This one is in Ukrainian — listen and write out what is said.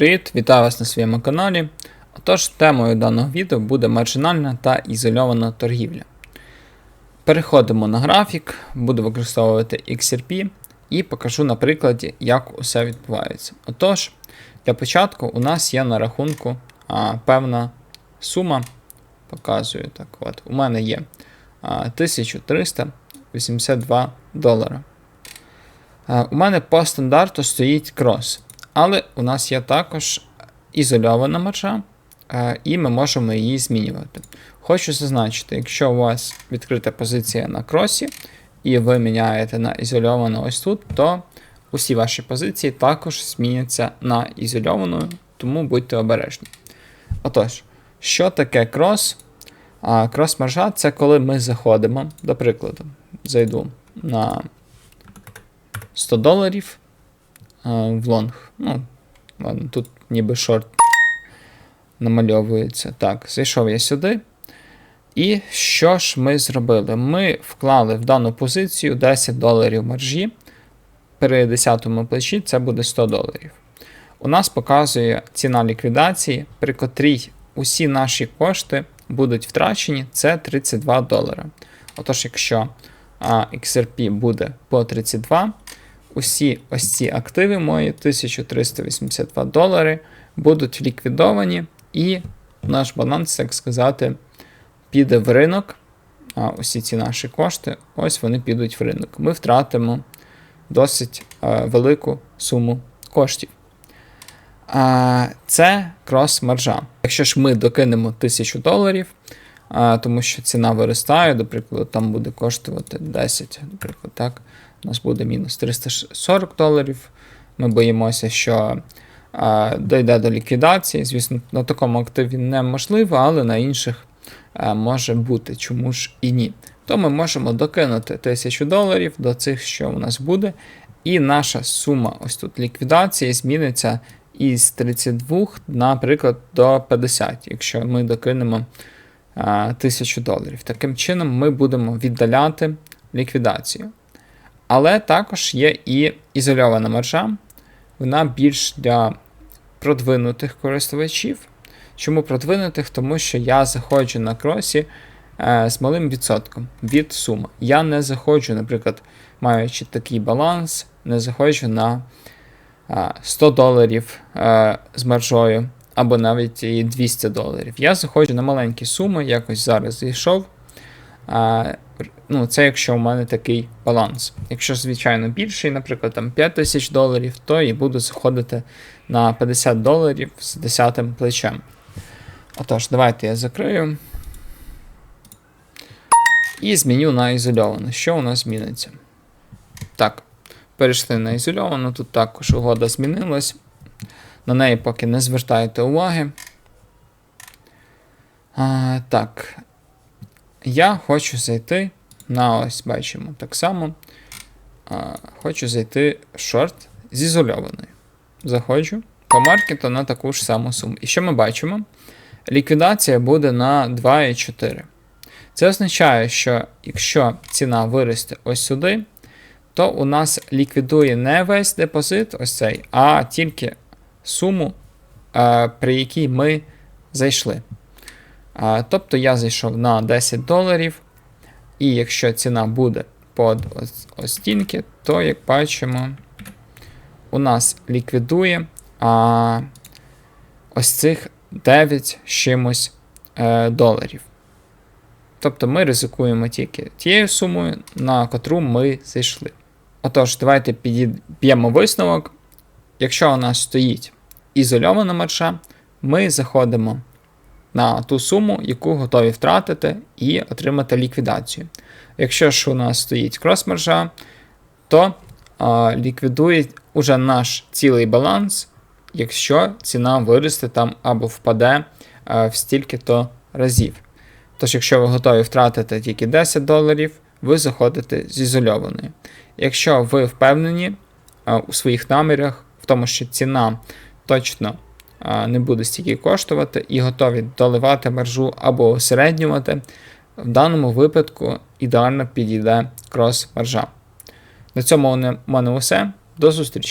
Привіт, вітаю вас на своєму каналі. Отож, темою даного відео буде маржинальна та ізольована торгівля. Переходимо на графік, буду використовувати XRP і покажу на прикладі, як усе відбувається. Отож, для початку у нас є на рахунку а, певна сума. Показую так. от, У мене є а, 1382 долара. У мене по стандарту стоїть крос. Але у нас є також ізольована маржа, е, і ми можемо її змінювати. Хочу зазначити, якщо у вас відкрита позиція на кросі, і ви міняєте на ізольовану ось тут, то усі ваші позиції також зміняться на ізольовану, тому будьте обережні. Отож, що таке крос? Крос-маржа це коли ми заходимо, до прикладу, зайду на 100 доларів в лонг. Ну, ладно, тут ніби шорт намальовується. Так, зайшов я сюди. І що ж ми зробили? Ми вклали в дану позицію 10 доларів маржі. При 10 плечі це буде 100 доларів. У нас показує ціна ліквідації, при котрій усі наші кошти будуть втрачені, це 32 долара. Отож, якщо а, XRP буде по 32, усі ось ці активи мої 1382 долари будуть ліквідовані, і наш баланс, так сказати, піде в ринок. А усі ці наші кошти, ось вони підуть в ринок. Ми втратимо досить а, велику суму коштів. А, Це крос-маржа. Якщо ж ми докинемо 1000 доларів, а, тому що ціна виростає, до прикладу, там буде коштувати 10, наприклад, так у нас буде мінус 340 доларів. Ми боїмося, що а, дійде до ліквідації. Звісно, на такому активі неможливо, але на інших а, може бути, чому ж і ні. То ми можемо докинути 1000 доларів до цих, що у нас буде. І наша сума ось тут ліквідації зміниться із 32, наприклад, до 50, якщо ми докинемо а, 1000 доларів. Таким чином, ми будемо віддаляти ліквідацію. Але також є і ізольована маржа, вона більш для продвинутих користувачів. Чому продвинутих? Тому що я заходжу на кросі е, з малим відсотком від суми. Я не заходжу, наприклад, маючи такий баланс, не заходжу на е, 100 доларів е, з маржою або навіть і 200 доларів. Я заходжу на маленькі суми, якось зараз зайшов. Е, ну, це якщо у мене такий баланс. Якщо, звичайно, більший, наприклад, там 5 тисяч доларів, то і буду заходити на 50 доларів з 10 плечем. Отож, давайте я закрию. І зміню на ізольовану. Що у нас зміниться? Так, перейшли на ізольовану, тут також угода змінилась. На неї поки не звертайте уваги. А, Так. Я хочу зайти на ось бачимо так само. А, Хочу зайти в шорт з ізольованою. Заходжу по маркету на таку ж саму суму. І що ми бачимо? Ліквідація буде на 2,4. Це означає, що якщо ціна виросте ось сюди, то у нас ліквідує не весь депозит, ось цей, а тільки суму, при якій ми зайшли. Тобто я зайшов на 10 доларів. І якщо ціна буде под остінки, то, як бачимо, у нас ліквідує а, ось цих 9 чимось е, доларів. Тобто ми ризикуємо тільки тією сумою, на котру ми зайшли. Отож, давайте підб'ємо висновок. Якщо у нас стоїть ізольована марша, ми заходимо на ту суму, яку готові втратити, і отримати ліквідацію. Якщо ж у нас стоїть крос-маржа, то а, ліквідує уже наш цілий баланс, якщо ціна виросте там або впаде а, в стільки-то разів. Тож, якщо ви готові втратити тільки 10 доларів, ви заходите з ізольованою. Якщо ви впевнені а, у своїх намірах, в тому, що ціна точно не буде стільки коштувати, і готові доливати маржу або осереднювати, в даному випадку ідеально підійде крос-маржа. На цьому у мене все. До зустрічі!